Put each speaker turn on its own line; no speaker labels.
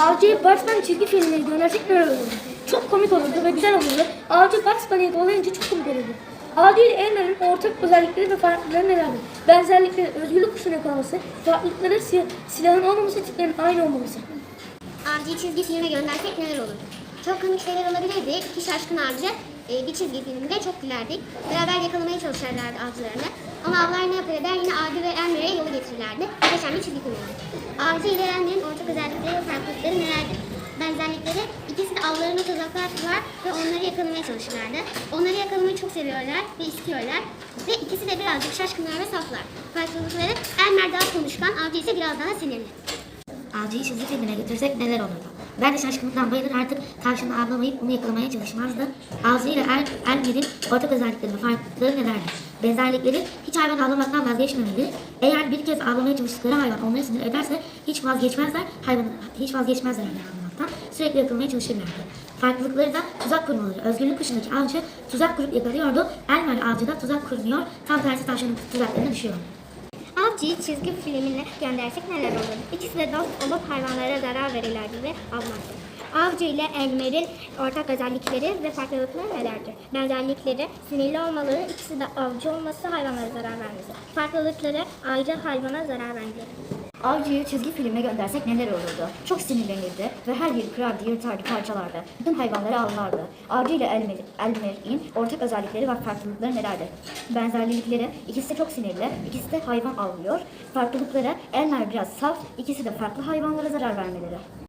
Bugs Bunny çizgi filmleri göndersek neler olurdu? Çok komik olurdu ve güzel olurdu. Avcı Bunny'ye dolayınca çok komik olurdu. Avcı ile Elmer'in ortak özellikleri ve farklılıkları nelerdir? Benzerlikleri, özgürlük kuşunu yakalaması, farklılıkları si- silahın olmaması, tiplerin aynı olmaması.
Avcı'yı çizgi filme göndersek neler olur? Çok komik şeyler olabilirdi. İki şaşkın avcı e, bir çizgi filmde çok gülerdik. Beraber yakalamaya çalışırlardı avcılarını. Ama avlar ne yapar eder yine Avcı ve Elmer'e yolu getirirlerdi. Muhteşem bir çizgi film oldu. Avcı ile Elmer'in ortak özellikleri ve farklılıkları nelerdir? Benzerlikleri ikisi de kurar ve onları yakalamaya çalışırlardı. Onları yakalamayı çok seviyorlar ve istiyorlar. Ve ikisi de birazcık şaşkınlar ve saflar. Farklılıkları Elmer daha konuşkan, Avcı ise biraz daha sinirli.
Avcıyı çizgi filmine götürsek neler olurdu? Ben de şaşkınlıktan bayılır artık tavşanı avlamayıp onu yakalamaya çalışmazdı. Avcı ile El, Elmer'in ortak özellikleri ve farklılıkları nelerdir? Benzerlikleri hiç hayvan avlamaktan vazgeçmemeli. Eğer bir kez avlamaya çalıştıkları hayvan onları sinir ederse hiç vazgeçmezler, hayvanı hiç vazgeçmezler yani avlamaktan. Sürekli yakalamaya çalışırlardı. Farklılıkları da tuzak kurmaları. Özgürlük kuşundaki avcı tuzak kurup yakalıyordu. Elmer avcı da tuzak kurmuyor. Tam tersi tavşanın tuzaklarına düşüyor.
Avcı'yı çizgi filmine göndersek neler olur? İkisi de dost olup hayvanlara zarar verirlerdi ve avlardı. Avcı ile Elmer'in ortak özellikleri ve farklılıkları nelerdir? Benzerlikleri sinirli olmaları, ikisi de avcı olması, hayvanlara zarar vermesi. Farklılıkları ayrı hayvana zarar vermeleri.
Avcı'yı çizgi filme göndersek neler olurdu? Çok sinirlenirdi ve her yeri kırardı, yırtardı, parçalardı. Bütün hayvanları avlardı. Avcı ile Elmer, Elmer'in ortak özellikleri ve farklılıkları nelerdir? Benzerlikleri, ikisi de çok sinirli, ikisi de hayvan avlıyor. Farklılıkları, Elmer biraz saf, ikisi de farklı hayvanlara zarar vermeleri.